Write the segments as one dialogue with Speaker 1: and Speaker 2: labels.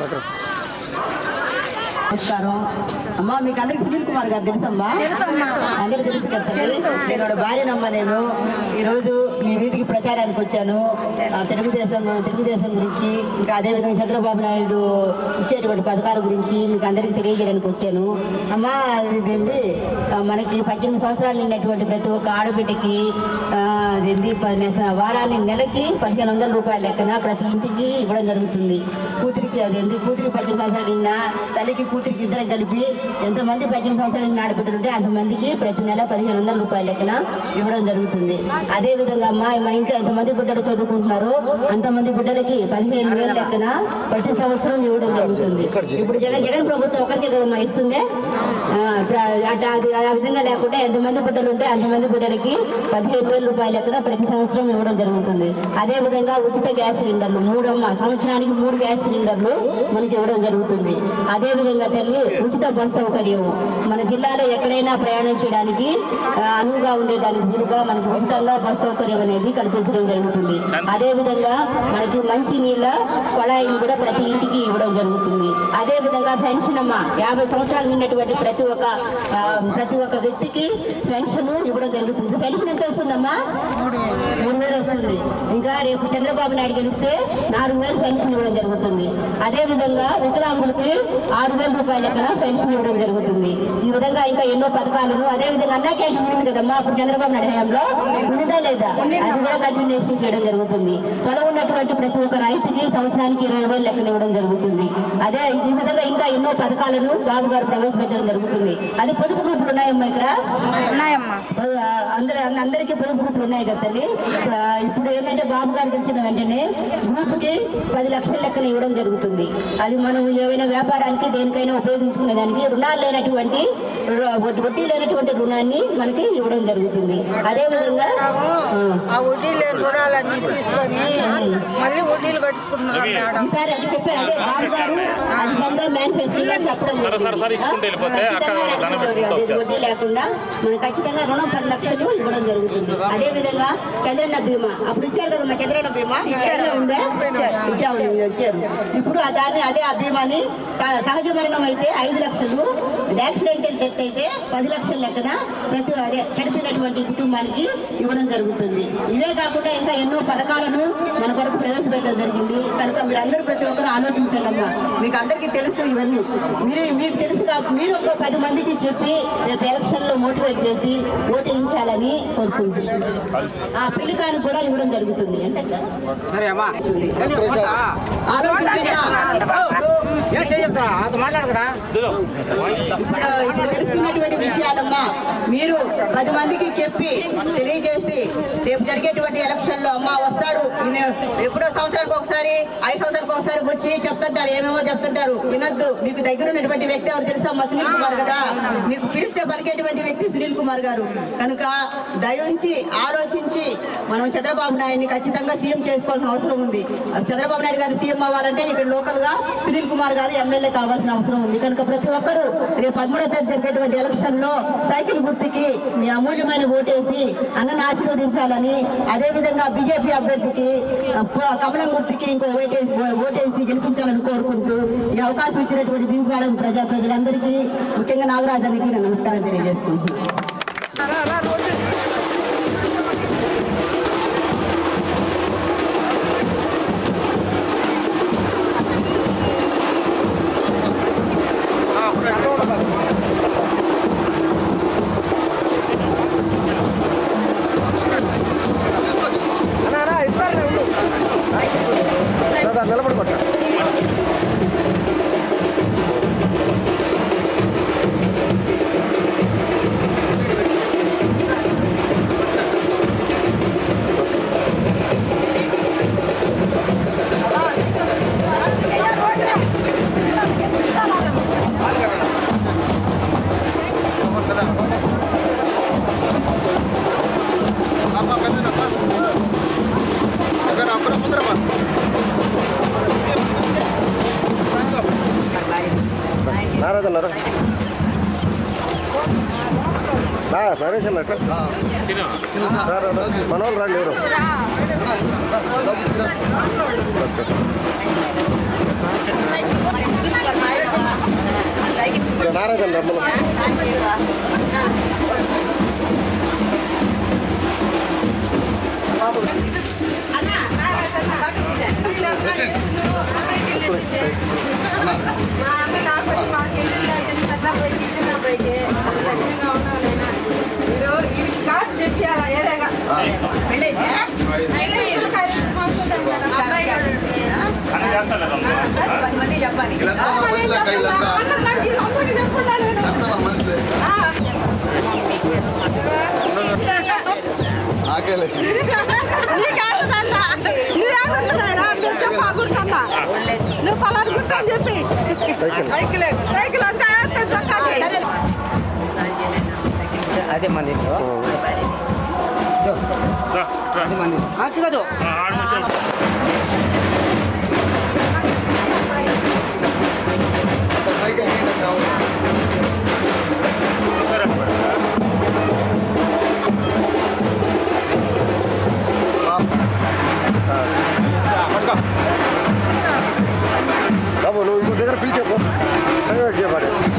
Speaker 1: పట్టురా.
Speaker 2: నమస్కారం అమ్మా మీకు అందరికి సునీల్ కుమార్ గారు తెలుసమ్మా? అందరికి తెలుసు కదా? నేను భార్యనమ్మా నేను. ఈరోజు మీ వీధికి ప్రచారానికి వచ్చాను. తెలుగుదేశం తెలుగుదేశం గురించి ఇంకా అదేవిధంగా చంద్రబాబు నాయుడు ఇచ్చేటువంటి పథకాల గురించి మీకు అందరికీ తెలియజేయడానికి వచ్చాను. అమ్మా ఇదేంది? ఆ, మనకి పద్దెనిమిది సంవత్సరాలు ఉన్నటువంటి ప్రతి ఒక్క ఆడబిడ్డకి ఆ, అదేంది వారాన్ని నెలకి పదిహేను వందల రూపాయల లెక్కన ప్రతి ఇంటికి ఇవ్వడం జరుగుతుంది. కూతురికి అదేంది? కూతురికి పద్దెనిమిది సంవత్సరాలు నిన్న తల్లికి కూతురికి ఇద్దరం కలిపి ఎంతమంది పద్దెనిమిది సంవత్సరాలు నిన్న ఆడబిడ్డలు ఉంటే అంతమందికి ప్రతి నెల పదిహేను వందల రూపాయల లెక్కన ఇవ్వడం జరుగుతుంది. అదే విధంగా అమ్మా మన ఇంట్లో ఎంతమంది బిడ్డలు చదువుకుంటున్నారో అంతమంది బిడ్డలకి పదిహేను వేల లెక్కన ప్రతి సంవత్సరం ఇవ్వడం జరుగుతుంది. ఇప్పుడు జగన్ జగన్ ప్రభుత్వం ఒకరికే కదమ్మా ఇస్తుంది? అట్లా అది ఆ విధంగా లేకుండా ఎంతమంది బిడ్డలు ఉంటే అంతమంది బిడ్డలకి పదిహేను వేల రూపాయల లెక్కన ప్రతి సంవత్సరం ఇవ్వడం జరుగుతుంది. అదే విధంగా ఉచిత గ్యాస్ సిలిండర్లు మూడమ్మ సంవత్సరానికి మూడు గ్యాస్ సిలిండర్లు మనకి ఇవ్వడం జరుగుతుంది. అదే విధంగా తల్లి ఉచిత బస్ సౌకర్యం. మన జిల్లాలో ఎక్కడైనా ప్రయాణం చేయడానికి అనువుగా ఉండేదానికి వీలుగా మనకు ఉచితంగా బస్ సౌకర్యం అనేది కల్పించడం జరుగుతుంది. అదే విధంగా మనకి మంచి నీళ్ళ కొళాయిని కూడా ప్రతి ఇంటికి ఇవ్వడం జరుగుతుంది. అదే విధంగా పెన్షన్ అమ్మ యాభై సంవత్సరాలు ఉన్నటువంటి ప్రతి ఒక్క ప్రతి ఒక్క వ్యక్తికి పెన్షన్ ఇవ్వడం జరుగుతుంది. పెన్షన్ ఎంత వస్తుందమ్మా? మూడు వేలు వస్తుంది. ఇంకా రేపు చంద్రబాబు నాయుడు గెలిస్తే నాలుగు వేలు పెన్షన్ ఇవ్వడం జరుగుతుంది. అదే విధంగా వికలాంగులకి ఆరు వేల రూపాయల పెన్షన్ ఇవ్వడం జరుగుతుంది. ఈ విధంగా ఇంకా ఎన్నో పథకాలను అదే విధంగా అన్నా క్యాష్ ఉంది కదమ్మా అప్పుడు చంద్రబాబు నాయుడు హయాంలో ఉన్నదా లేదా? అది కూడా కంటిన్యూషన్ చేయడం జరుగుతుంది. పొలం ఉన్నటువంటి ప్రతి ఒక్క రైతుకి సంవత్సరానికి ఇరవై వేలు లెక్కన ఇవ్వడం జరుగుతుంది. అదే ఈ విధంగా ఇంకా ఎన్నో పథకాలను బాబు గారు ప్రవేశపెట్టడం జరుగుతుంది. అది పొదుపు గ్రూపులు ఉన్నాయమ్మా ఇక్కడ?
Speaker 3: ఉన్నాయమ్మా.
Speaker 2: అందరి అందరికీ పొదుపు గ్రూపులు ఉన్నాయి? కదా తల్లి? ఇప్పుడు, ఏంటంటే బాబు గారు గెలిచిన వెంటనే గ్రూప్కి పది లక్షల లెక్కన ఇవ్వడం జరుగుతుంది. అది మనం ఏమైనా వ్యాపారానికి దేనికైనా ఉపయోగించుకునే దానికి రుణాలు లేనటువంటి వడ్డీ లేనటువంటి రుణాన్ని మనకి ఇవ్వడం జరుగుతుంది. అదే విధంగా ఆ,
Speaker 3: ఆ వడ్డీ లేని రుణాలన్నీ తీసుకొని మళ్ళీ వడ్డీలు కట్టించుకుంటున్నారు మేడం.
Speaker 2: ఈసారి అది చెప్పారు అదే బాబు గారు మేనిఫెస్టోలో చెప్పడం
Speaker 4: వచ్చేస్తాం.
Speaker 2: వడ్డీ లేకుండా మనం ఖచ్చితంగా రుణం పది లక్షలు ఇవ్వడం జరుగుతుంది. అదే విధంగా చంద్రన్న బీమా అప్పుడు ఇచ్చారు కదా మా చంద్రన్న బీమా ఇచ్చారు. ఉందా? ఇచ్చారు. ఇచ్చారు. ఇప్పుడు దాన్ని అదే ఆ బీమాని స- సహజ మరణం అయితే ఐదు లక్షలు. యాక్సిడెంటల్ డెత్ అయితే పది లక్షల లెక్కన ప్రతి అదే చనిపోయినటువంటి కుటుంబానికి ఇవ్వడం జరుగుతుంది. ఇవే కాకుండా ఇంకా ఎన్నో పథకాలను మన కొరకు ప్రవేశపెట్టడం జరిగింది. కనుక మీరు అందరూ ప్రతి ఒక్కరు ఆలోచించండి అమ్మా. మీకు అందరికీ తెలుసు ఇవన్నీ. మీరు మీకు తెలుసు కాబట్టి మీరు ఒక పది మందికి చెప్పి రేపు ఎలక్షన్లో మోటివేట్ చేసి ఓటు వేయించాలని కోరుకుంటున్నాను. ఆ పెళ్ళికాను కూడా ఇవ్వడం జరుగుతుంది. ఇప్పుడు తెలుసుకున్నటువంటి విషయాలమ్మా మీరు పది మందికి చెప్పి తెలియజేసి రేపు జరిగేటువంటి ఎలక్షన్లో అమ్మా వస్తారు. ఎప్పుడో సంవత్సరానికి ఒకసారి ఐదు సంవత్సరాలకు ఒకసారి వచ్చి చెప్తుంటారు ఏమేమో చెప్తుంటారు. వినొద్దు. మీకు దగ్గర ఉన్నటువంటి వ్యక్తి ఎవరు తెలుసా? అమ్మా సునీల్ కుమార్ కదా. మీకు పిలిస్తే పలికేటువంటి వ్యక్తి సునీల్ కుమార్ గారు. కనుక దయించి ఆలోచించి మనం చంద్రబాబు నాయుడిని ఖచ్చితంగా సీఎం చేసుకోవాల్సిన అవసరం ఉంది. చంద్రబాబు నాయుడు గారు సీఎం అవ్వాలంటే ఇక్కడ లోకల్గా సునీల్ కుమార్ గారు ఎమ్మెల్యే కావాల్సిన అవసరం ఉంది. కనుక ప్రతి ఒక్కరూ రేపు పదమూడవ తేదీ జరిగేటువంటి ఎలక్షన్లో సైకిల్ గుర్తుకి మీ అమూల్యమైన ఓటేసి అన్నను ఆశీర్వదించాలని అదే విధంగా బీజేపీ అభ్యర్థికి కమలం గుర్తుకి ఇంకో ఓటేసి ఓటేసి గెలిపించాలని కోరుకుంటూ ఈ అవకాశం ఇచ్చినటువంటి దీపావళి ప్రజా ప్రజలందరికీ ముఖ్యంగా నాగరాజానికి నేను నమస్కారం తెలియజేసుకుంటున్నాను. నరేష్ అన్నట్టు మనోళ్ళు రండి ఎవరు నారాజు అన్న
Speaker 1: ఆకలే.
Speaker 4: నువ్వు పలానా గుర్తు అని చెప్పి. సైకిల్. సైకిల్ అంతా వేసుకొని చొక్కాకి.
Speaker 5: అదే మంది అది కాదు
Speaker 2: vai ganhando a Vamos, no, no, no, no,
Speaker 1: no, no, no, no,
Speaker 5: no, no, no,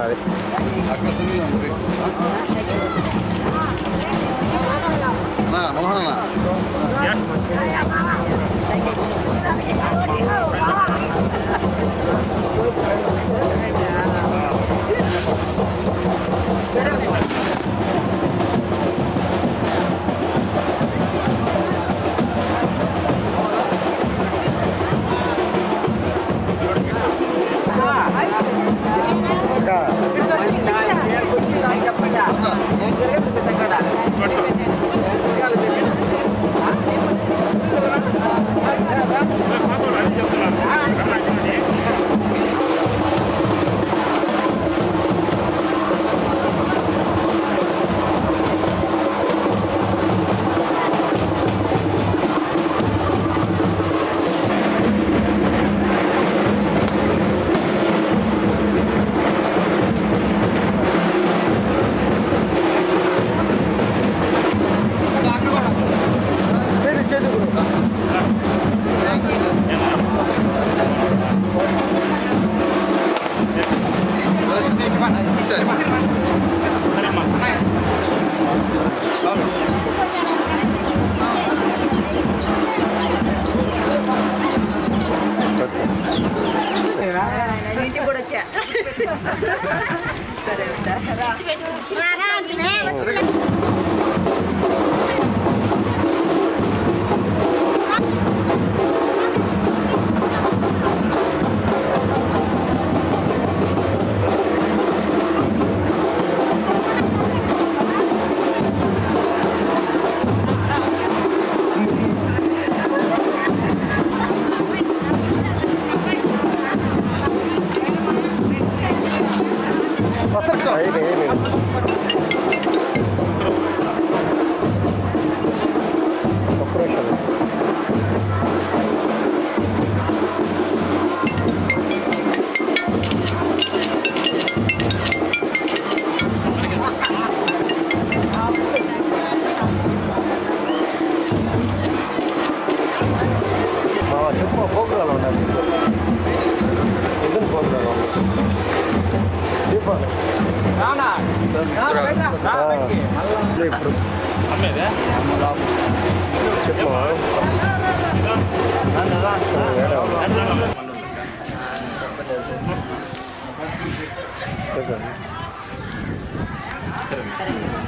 Speaker 2: ఆ, అదే
Speaker 1: అక్క సునీల్ ఉంది అన్నా Mohan
Speaker 2: ¿Qué es
Speaker 3: lo que te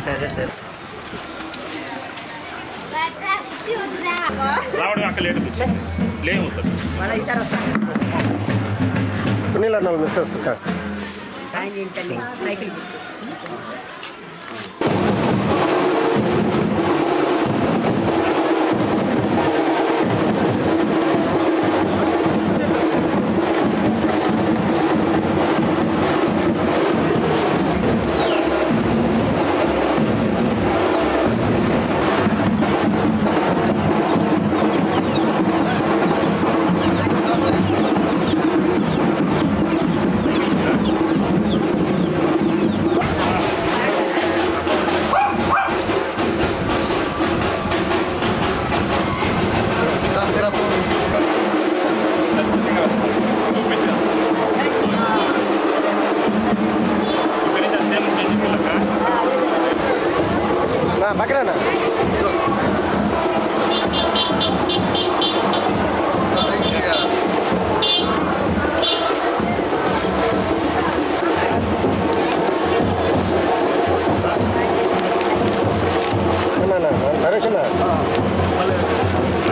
Speaker 3: సరే
Speaker 6: సరే.
Speaker 3: రావడం అక్కడ లేట్ వచ్చి లేవు
Speaker 5: సునీల్ అన్న మిస్సెస్
Speaker 4: సైకిల్
Speaker 5: నరేష్ అన్న
Speaker 4: సరే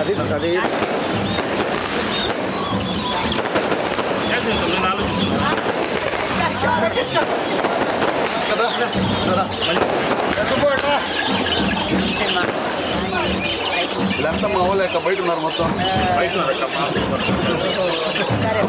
Speaker 4: అది అది
Speaker 3: నేను ఆలోచిస్తున్నా
Speaker 7: వీళ్ళంతా మా వాళ్ళు ఎక్కడ బయట ఉన్నారు మొత్తం
Speaker 3: బయట ఉన్నారక్క, మాస్క్ పట్టుకొని.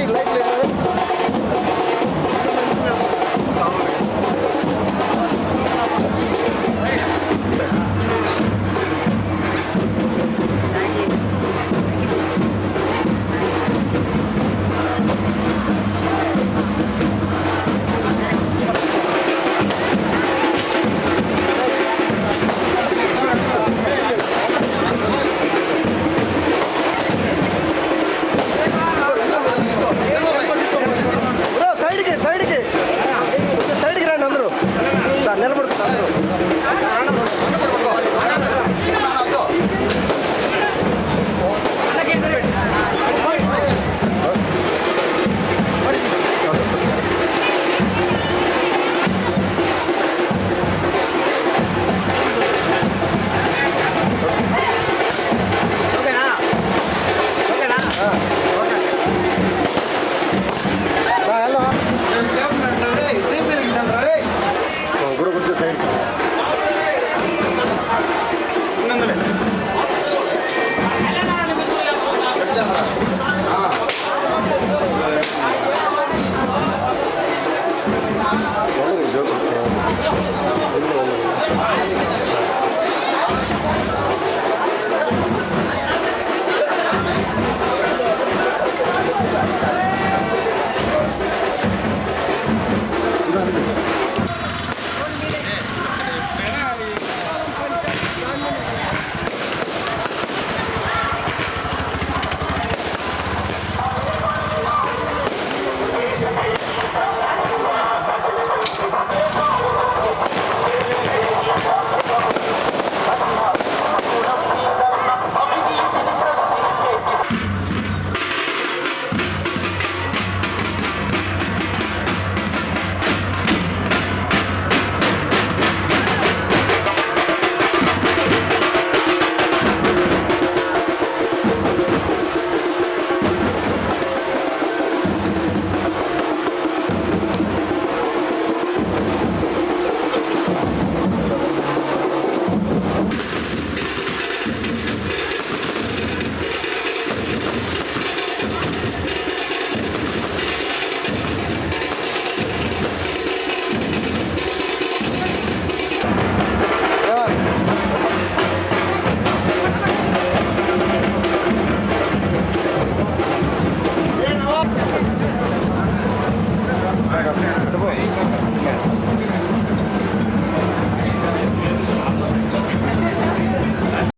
Speaker 3: Hey,